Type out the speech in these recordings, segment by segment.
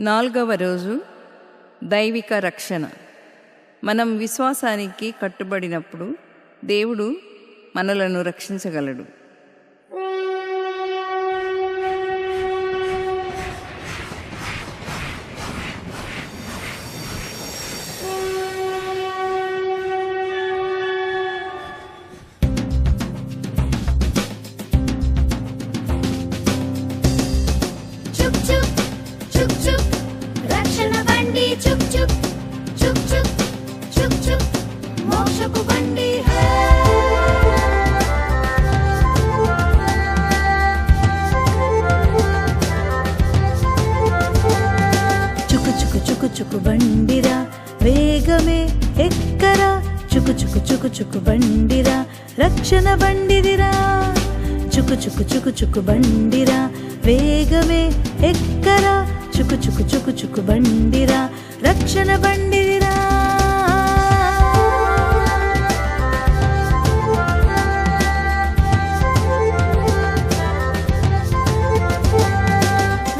నాలుగవ రోజు దైవిక రక్షణ. మనం విశ్వాసానికి కట్టుబడినప్పుడు దేవుడు మనలను రక్షించగలడు. చుకు బండిరా వేగమే ఎక్కరా. చుకు చుకు చుకు చుకు బండిరా రక్షణ బండిదిరా. చుకు చుకు చుకు చుకు బండిరా వేగమే ఎక్కరా. చుకు చుకు చుకు చుకు బండిరా రక్షణ బండిదిరా.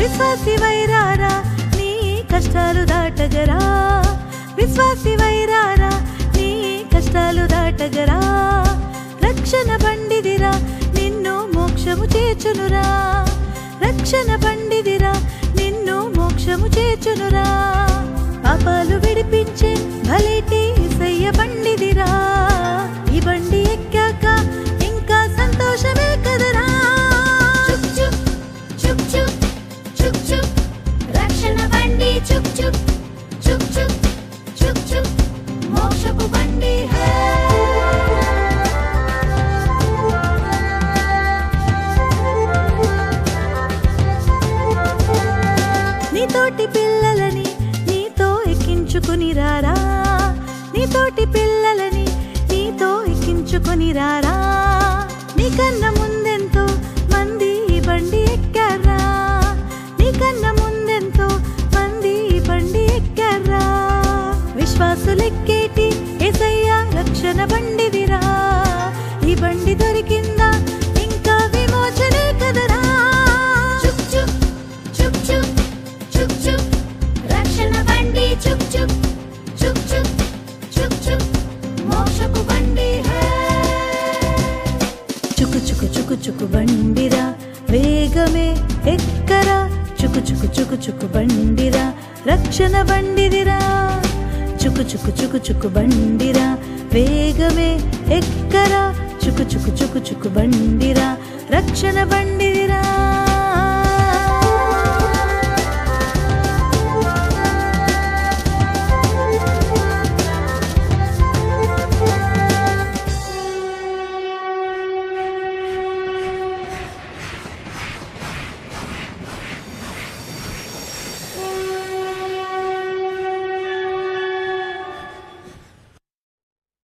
విశ్వాసి వైరారా దాటగరా? విశ్వాసి వైరారా నీ కష్టాలు దాటగరా? రక్షణ బండిదిరా నిన్ను మోక్షము చేర్చునురా. రక్షణ బండిదిరా నిన్ను మోక్షము చేర్చునురా. పాపాలు విడిపించే భలేటి తోటి పిల్లలని నీతో ఎక్కించుకుని రారా? నీతోటి పిల్లలని నీతో ఎక్కించుకుని రారా? నీకన్న ముందెంతో మంది ఈ బండి ఎక్కారా? నీకన్న ముందెంతో మంది ఈ బండి ఎక్కారా? విశ్వాసులెక్కేటి ఎసయ్య రక్షణ బండిదిరా? ఈ బండి దొరికి చుకు చుకు బండిరా వేగమే ఎక్కరా చుకు చుకు చుకు చుకు బండిరా రక్షణ బండిదిరా చుకు చుకు చుకు చుకు బండిరా వేగమే ఎక్కరా చుకు చుకు చుకు చుకు బండిరా రక్షణ బండిరా